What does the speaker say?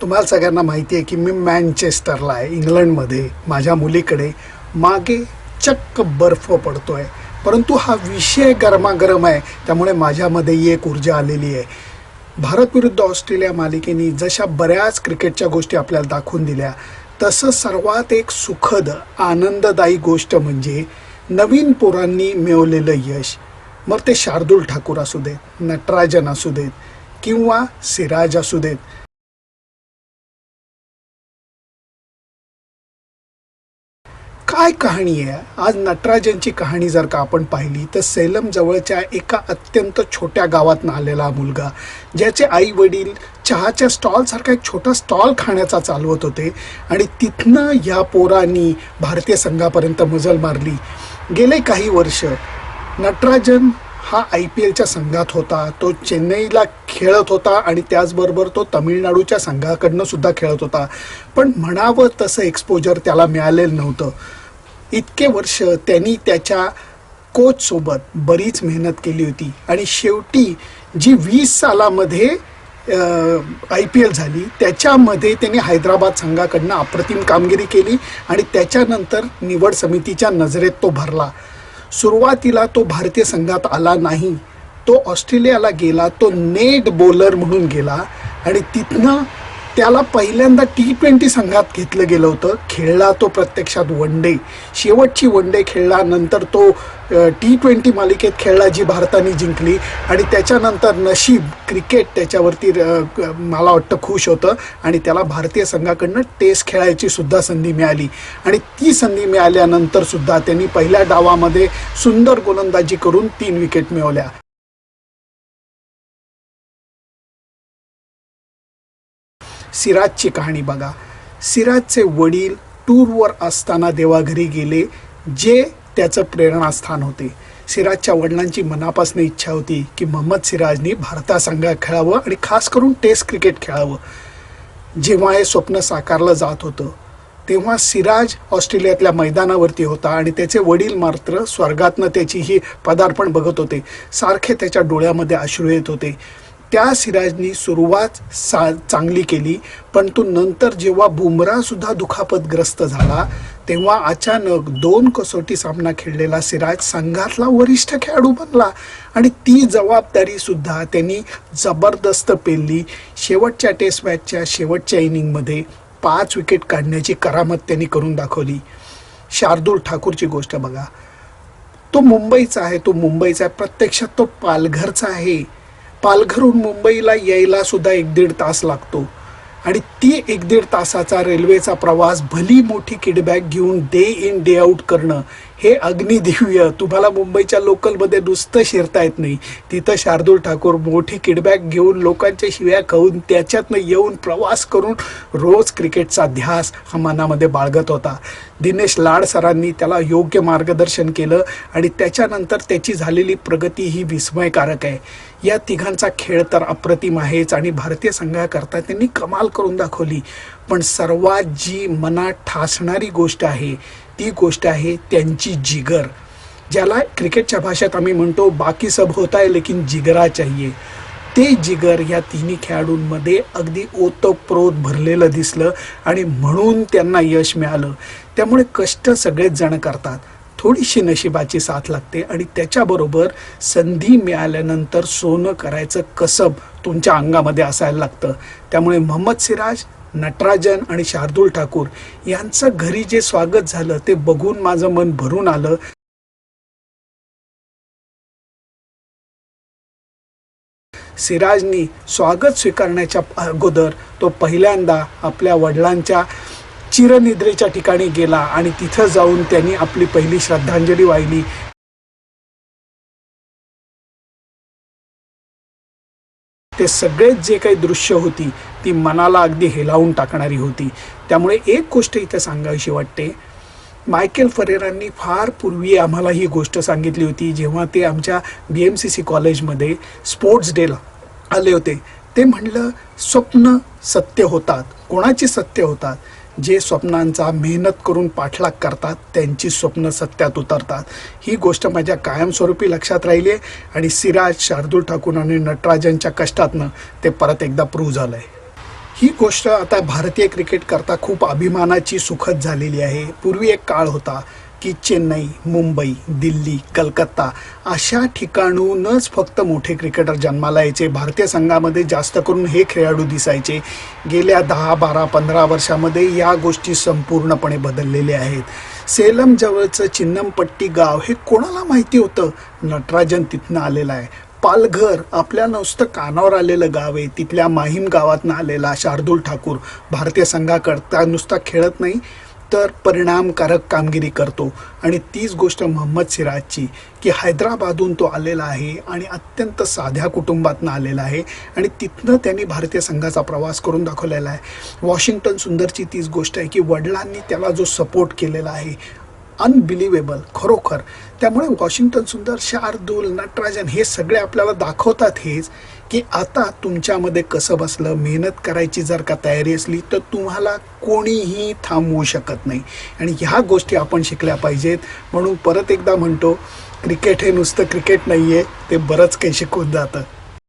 तुम्हाला सगळ्यांना माहिती आहे की मी मॅनचेस्टरला आहे इंग्लंडमध्ये. माझ्या मुलीकडे मागे चक्क बर्फ पडतो आहे परंतु हा विषय गरमागरम आहे त्यामुळे माझ्यामध्ये एक ऊर्जा आलेली आहे. भारत विरुद्ध ऑस्ट्रेलिया मालिकेने जशा बऱ्याच क्रिकेटच्या गोष्टी आपल्याला दाखवून दिल्या तसं सर्वात एक सुखद आनंददायी गोष्ट म्हणजे नवीन पोरांनी मिळवलेलं यश. मग ते शार्दूल ठाकूर असू देत नटराजन असू देत किंवा सिराज असू देत काय कहाणी आहे? आज नटराजनची कहाणी जर का आपण पाहिली तर सेलम जवळच्या एका अत्यंत छोट्या गावातनं आलेला मुलगा ज्याचे आई वडील चहाच्या स्टॉलसारखा एक छोटा स्टॉल खाण्याचा चालवत होते आणि तिथनं या पोरांनी भारतीय संघापर्यंत मजल मारली. गेले काही वर्ष नटराजन हा आय पी एलच्या संघात होता. तो चेन्नईला खेळत होता आणि त्याचबरोबर तो तमिळनाडूच्या संघाकडनं सुद्धा खेळत होता. पण म्हणावं तसं एक्सपोजर त्याला मिळालेलं नव्हतं. इतके वर्ष त्यांनी त्याच्या कोचसोबत बरीच मेहनत केली होती. आणि शेवटी जी वीस सालामध्ये आय पी एल झाली त्याच्यामध्ये त्यांनी हैदराबाद संघाकडनं अप्रतिम कामगिरी केली आणि त्याच्यानंतर निवड समितीच्या नजरेत तो भरला. सुरुवातीला तो भारतीय संघात आला नाही. तो ऑस्ट्रेलियाला गेला तो नेट बॉलर म्हणून गेला आणि तिथनं त्याला पहिल्यांदा टी ट्वेंटी संघात घेतलं गेलं होतं. खेळला तो प्रत्यक्षात वन डे. शेवटची वन डे खेळला नंतर तो टी ट्वेंटी मालिकेत खेळला जी भारताने जिंकली आणि त्याच्यानंतर नशीब क्रिकेट त्याच्यावरती मला वाटतं खुश होतं आणि त्याला भारतीय संघाकडनं टेस्ट खेळायची सुद्धा संधी मिळाली. आणि ती संधी मिळाल्यानंतर सुद्धा त्यांनी पहिल्या डावामध्ये सुंदर गोलंदाजी करून तीन विकेट मिळवल्या. सिराजची कहाणी बघा. सिराजचे वडील टूरवर असताना देवाघरी गेले जे त्याचं प्रेरणास्थान होते. सिराजच्या वडिलांची मनापासून इच्छा होती की मोहम्मद सिराजनी भारता संघात खेळावं आणि खास करून टेस्ट क्रिकेट खेळावं. जेव्हा हे स्वप्न साकारलं जात होतं तेव्हा सिराज ऑस्ट्रेलियातल्या मैदानावरती होता आणि त्याचे वडील मात्र स्वर्गातनं त्याची ही पदार्पण बघत होते. सारखे त्याच्या डोळ्यामध्ये अश्रू येत होते. त्या सिराजनी सुरुवात सा चांगली केली पण तो नंतर जेव्हा बुमरासुद्धा दुखापतग्रस्त झाला तेव्हा अचानक दोन कसोटी सामना खेळलेला सिराज संघातला वरिष्ठ खेळाडू बनला आणि ती जबाबदारीसुद्धा त्यांनी जबरदस्त पेलली. शेवटच्या टेस्ट मॅचच्या शेवटच्या इनिंगमध्ये पाच विकेट काढण्याची करामत त्यांनी करून दाखवली. शार्दूल ठाकूरची गोष्ट बघा. तो मुंबईचा आहे तो मुंबईचा आहे प्रत्यक्षात तो पालघरचा आहे. पालघरहून मुंबईला यायला सुद्धा एक दीड तास लागतो. आणि ती एक दीड तासाचा रेल्वेचा प्रवास भली मोठी किडबॅक घेऊन डे इन डे आऊट करणं हे अग्निदिव्य तुम्हाला मुंबईच्या लोकलमध्ये नुसतं शिरता येत नाही. तिथं शार्दूल ठाकूर मोठी किडबॅक घेऊन लोकांच्या शिव्या खाऊन त्याच्यातनं येऊन प्रवास करून रोज क्रिकेटचा ध्यास हा मनामध्ये बाळगत होता. दिनेश लाड सरांनी त्याला योग्य मार्गदर्शन केलं आणि त्याच्यानंतर त्याची झालेली प्रगती ही विस्मयकारक आहे. या तिघांचा खेळ तर अप्रतिम आहेच आणि भारतीय संघाकरता त्यांनी कमाल करून दाखवली. पण सर्वात जी मनात ठासणारी गोष्ट आहे ती गोष्ट आहे त्यांची जिगर ज्याला क्रिकेटच्या भाषेत आम्ही म्हणतो बाकी सब होत आहे लेकिन जिगरा चाहिए. ते जिगर या तिन्ही खेळाडूंमध्ये अगदी ओतप्रोत भरलेलं दिसलं आणि म्हणून त्यांना यश मिळालं. त्यामुळे कष्ट सगळेच जण करतात. थोडीशी नशिबाची साथ लागते आणि त्याच्याबरोबर संधी मिळाल्यानंतर सोनं करायचं कसब तुमच्या अंगामध्ये असायला लागतं. त्यामुळे मोहम्मद सिराज नटराजन आणि शार्दूल ठाकूर यांचं घरी जे स्वागत झालं ते बघून माझं मन भरून आलं. सिराजनी स्वागत स्वीकारण्याच्या अगोदर तो पहिल्यांदा आपल्या वडिलांच्या चिरनिद्रेच्या ठिकाणी गेला आणि तिथं जाऊन त्यांनी आपली पहिली श्रद्धांजली वाहिली. ते सगळेच जे काही दृश्य होती ती मनाला अगदी हेलावून टाकणारी होती. त्यामुळे एक गोष्ट इथं सांगावीशी वाटते. मायकेल फरेरांनी फार पूर्वी आम्हाला ही गोष्ट सांगितली होती. जेव्हा ते आमच्या बी एम सी सी कॉलेजमध्ये स्पोर्ट्स डेला आले होते ते म्हणलं स्वप्न सत्य होतात. कोणाची सत्य होतात? जे स्वप्नांचा मेहनत करून पाठलाग करतात त्यांची स्वप्न सत्यात उतरतात. ही गोष्ट माझ्या कायमस्वरूपी लक्षात राहिली आहे आणि सिराज शार्दूल ठाकूर आणि नटराजांच्या कष्टातनं ते परत एकदा प्रूव्ह झालं आहे ही गोष्ट आता भारतीय क्रिकेट करता खूप अभिमानाची सुखद झालेली आहे. पूर्वी एक काळ होता की चेन्नई मुंबई दिल्ली कलकत्ता अशा ठिकाणूनच फक्त मोठे क्रिकेटर जन्माला यायचे भारतीय संघामध्ये जास्त करून हे खेळाडू दिसायचे. गेल्या दहा बारा पंधरा वर्षामध्ये या गोष्टी संपूर्णपणे बदललेल्या आहेत. सेलम जवळचं चिन्नमपट्टी गाव हे कोणाला माहिती होतं? नटराजन तिथनं आलेलं आहे. पालघर आपल्या नुसतं कानावर आलेलं गाव आहे तिथल्या माहीम गावातनं आलेला शार्दूल ठाकूर भारतीय संघाकरता नुसता खेळत नाही तर परिणामकारक कामगिरी करतो. आणि तीच गोष्ट मोहम्मद सिराजची की हैदराबादहून तो आलेला आहे आणि अत्यंत साध्या कुटुंबातनं आलेला आहे आणि तिथनं त्यांनी भारतीय संघाचा प्रवास करून दाखवलेला आहे. वॉशिंग्टन सुंदरची तीच गोष्ट आहे की वडिलांनी त्याला जो सपोर्ट केलेला आहे अनबिलिव्हेबल खरोखर. त्यामुळे वॉशिंग्टन सुंदर शार्दूल नटराजन हे सगळे आपल्याला दाखवतात हेच की आता तुमच्यामध्ये कसं बसलं मेहनत करायची जर का तयारी असली तर तुम्हाला कोणीही थांबवू शकत नाही. आणि ह्या गोष्टी आपण शिकल्या पाहिजेत. म्हणून परत एकदा म्हणतो क्रिकेट हे नुसतं क्रिकेट नाही आहे ते बरंच काही शिकवून जातं.